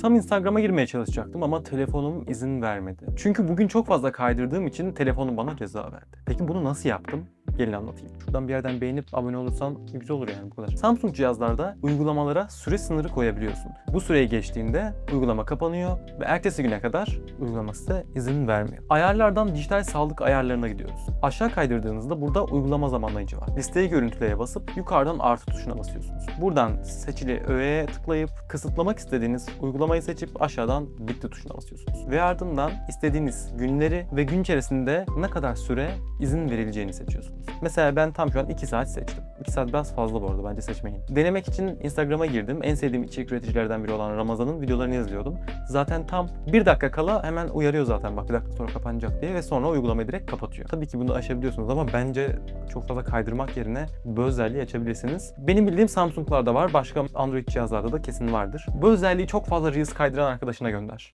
Tam Instagram'a girmeye çalışacaktım ama telefonum izin vermedi. Çünkü bugün çok fazla kaydırdığım için telefonum bana ceza verdi. Peki bunu nasıl yaptım? Gelin anlatayım. Şuradan bir yerden beğenip abone olursan güzel olur yani bu kadar. Samsung cihazlarda uygulamalara süre sınırı koyabiliyorsun. Bu süreyi geçtiğinde uygulama kapanıyor ve ertesi güne kadar uygulama size izin vermiyor. Ayarlardan dijital sağlık ayarlarına gidiyoruz. Aşağı kaydırdığınızda burada uygulama zamanlayıcı var. Listeyi görüntüleye basıp yukarıdan artı tuşuna basıyorsunuz. Buradan seçili öğeye tıklayıp kısıtlamak istediğiniz uygulamayı seçip aşağıdan bitti tuşuna basıyorsunuz. Ve ardından istediğiniz günleri ve gün içerisinde ne kadar süre izin verileceğini seçiyorsunuz. Mesela ben tam şu an 2 saat seçtim. 2 saat biraz fazla bu arada bence seçmeyin. Denemek için Instagram'a girdim. En sevdiğim içerik üreticilerden biri olan Ramazan'ın videolarını izliyordum. Zaten tam 1 dakika kala hemen uyarıyor zaten bak bir dakika sonra kapanacak diye ve sonra uygulamayı direkt kapatıyor. Tabii ki bunu aşabiliyorsunuz ama bence çok fazla kaydırmak yerine bu özelliği açabilirsiniz. Benim bildiğim Samsung'larda var. Başka Android cihazlarda da kesin vardır. Bu özelliği çok fazla Reels kaydıran arkadaşına gönder.